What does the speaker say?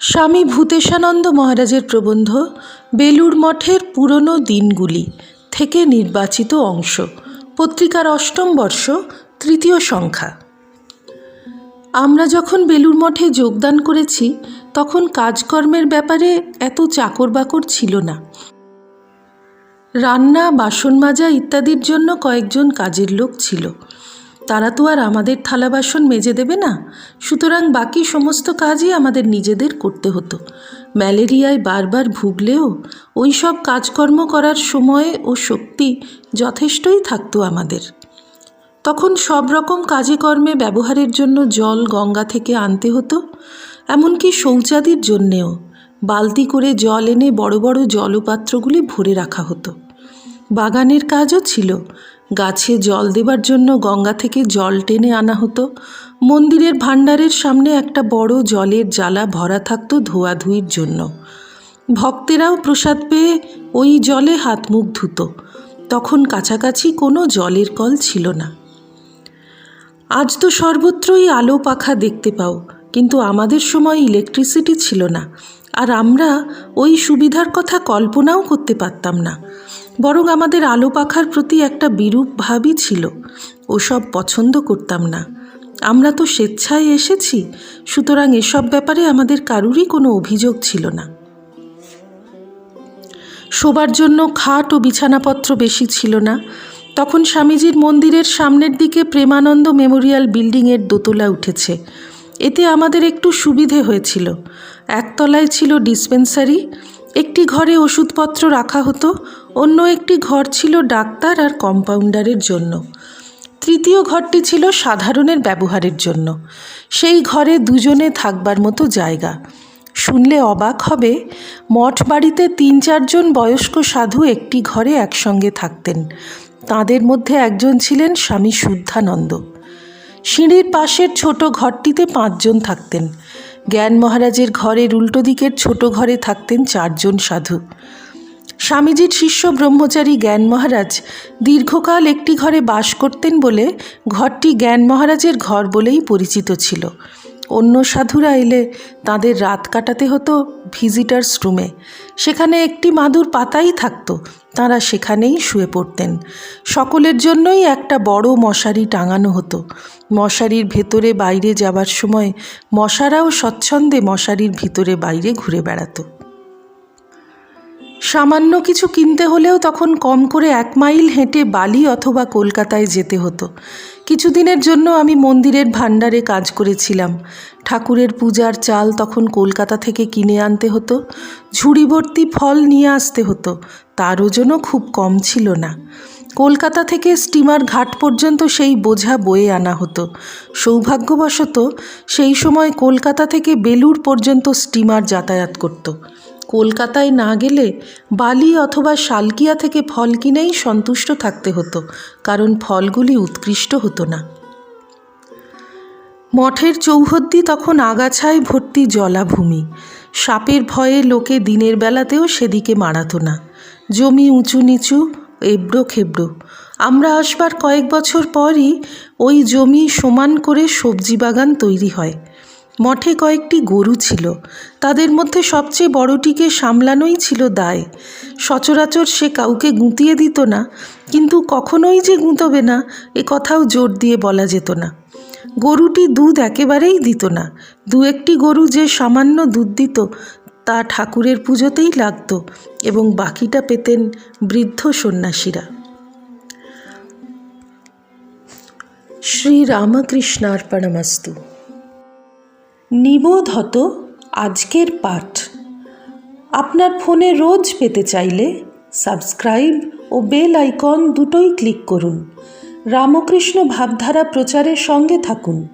স্বামী ভূতেশানন্দ মহারাজের প্রবন্ধ, বেলুড় মঠের পুরনো দিনগুলি থেকে নির্বাচিত অংশ, পত্রিকার অষ্টম বর্ষ, তৃতীয় সংখ্যা। আমরা যখন বেলুড় মঠে যোগদান করেছি, তখন কাজকর্মের ব্যাপারে এত চাকর বাকর ছিল না। রান্না, বাসন মাজা ইত্যাদির জন্য কয়েকজন কাজের লোক ছিল। তারা তো আর আমাদের থালা বাসন মেজে দেবে না। সুতরাং বাকি সমস্ত কাজই আমাদের নিজেদের করতে হতো। ম্যালেরিয়ায় বারবার ভুগলেও ওই সব কাজকর্ম করার সময় ও শক্তি যথেষ্টই থাকতো আমাদের। তখন সব রকম কাজে কর্মে ব্যবহারের জন্য জল গঙ্গা থেকে আনতে হতো, এমনকি শৌচাদির জন্যেও। বালতি করে জল এনে বড় বড় জলপাত্রগুলি ভরে রাখা হতো। বাগানের কাজও ছিল। গাছে জল দেবার জন্য গঙ্গা থেকে জল টেনে আনা হতো। মন্দিরের ভাণ্ডারের সামনে একটা বড় জলের জ্বালা ভরা থাকতো ধোয়াধুয়ির জন্য। ভক্তেরাও প্রসাদ পেয়ে ওই জলে হাত মুখ ধুতো। তখন কাছাকাছি কোনো জলের কল ছিল না। আজ তো সর্বত্রই আলো পাখা দেখতে পাও, কিন্তু আমাদের সময় ইলেকট্রিসিটি ছিল না। আর আমরা ওই সুবিধার কথা কল্পনাও করতে পারতাম না। বরং আমাদের আলো পাখার প্রতি একটা বিরূপ ভাবই ছিল। ওসব পছন্দ করতাম না। আমরা তো স্বেচ্ছায় এসেছি, সুতরাং এসব ব্যাপারে আমাদের কারুরই কোনো অভিযোগ ছিল না। শোবার জন্য খাট ও বিছানাপত্র বেশি ছিল না। তখন স্বামীজির মন্দিরের সামনের দিকে প্রেমানন্দ মেমোরিয়াল বিল্ডিংয়ের দোতলা উঠেছে। এতে আমাদের একটু সুবিধে হয়েছিল। একতলায় ছিল ডিসপেন্সারি, একটি ঘরে ওষুধপত্র রাখা হতো, অন্য একটি ঘর ছিল ডাক্তার আর কম্পাউন্ডারের জন্য। তৃতীয় ঘরটি ছিল সাধারণের ব্যবহারের জন্য। সেই ঘরে দুজনে থাকবার মতো জায়গা। শুনলে অবাক হবে মঠ বাড়িতে তিন চারজন বয়স্ক সাধু একটি ঘরে একসঙ্গে থাকতেন। তাদের মধ্যে একজন ছিলেন স্বামী শুদ্ধানন্দ। সিঁড়ির পাশের ছোট ঘরটিতে পাঁচজন থাকতেন। জ্ঞান মহারাজের ঘরের উল্টো দিকের ছোট ঘরে থাকতেন চারজন সাধু। স্বামীজির শিষ্য ব্রহ্মচারী জ্ঞান মহারাজ দীর্ঘকাল একটি ঘরে বাস করতেন বলে ঘরটি জ্ঞান মহারাজের ঘর বলেই পরিচিত ছিল। অন্য সাধুরা এলে তাদের রাত কাটাতে হতো ভিজিটার্স রুমে। সেখানে একটি মাদুর পাতাই থাকতো, তারা সেখানেই শুয়ে পড়তেন। সকলের জন্যই একটা বড় মশারি টাঙানো হতো। মশারির ভেতরে বাইরে যাবার সময় মশারাও স্বচ্ছন্দে মশারির ভিতরে বাইরে ঘুরে বেড়াতো। সামান্য কিছু কিনতে হলেও তখন কম করে এক মাইল হেঁটে বালি অথবা কলকাতায় যেতে হতো। কিছুদিনের জন্য আমি মন্দিরের ভাণ্ডারে কাজ করেছিলাম। ঠাকুরের পূজার চাল তখন কলকাতা থেকে কিনে আনতে হতো। ঝুড়ি ভর্তি ফল নিয়ে আসতে হতো। তার ওজনও খুব কম ছিল না। কলকাতা থেকে স্টিমার ঘাট পর্যন্ত সেই বোঝা বয়ে আনা হতো। সৌভাগ্যবশত সেই সময় কলকাতা থেকে বেলুড় পর্যন্ত স্টিমার যাতায়াত করত। কলকাতায় না গেলে বালি অথবা শালকিয়া থেকে ফল কিনেই সন্তুষ্ট থাকতে হতো, কারণ ফলগুলি উৎকৃষ্ট হতো না। মঠের চৌহদ্দি তখন আগাছায় ভর্তি জলাভূমি। সাপের ভয়ে লোকে দিনের বেলাতেও সেদিকে মারাতো না। জমি উঁচু নিচু, এবড়ো খেবড়ো। আমরা আসবার কয়েক বছর পরই ওই জমি সমান করে সবজি বাগান তৈরি হয়। মঠে কয়েকটি গরু ছিল। তাদের মধ্যে সবচেয়ে বড়টিকে সামলানোই ছিল দায়। সচরাচর সে কাউকে গুঁতিয়ে দিত না, কিন্তু কখনোই যে গুঁতবে না, এ কথাও জোর দিয়ে বলা যেত না। গরুটি দুধ একেবারেই দিত না। দু একটি গরু যে সামান্য দুধ দিত, তা ঠাকুরের পুজোতেই লাগত এবং বাকিটা পেতেন বৃদ্ধ সন্ন্যাসীরা। শ্রী রামকৃষ্ণার্পণমস্তু নিবোধ হতো আজকের পাঠ। আপনার ফোনে রোজ পেতে চাইলে সাবস্ক্রাইব ও বেল আইকন দুটোই ক্লিক করুন। রামকৃষ্ণ ভাবধারা প্রচারের সঙ্গে থাকুন।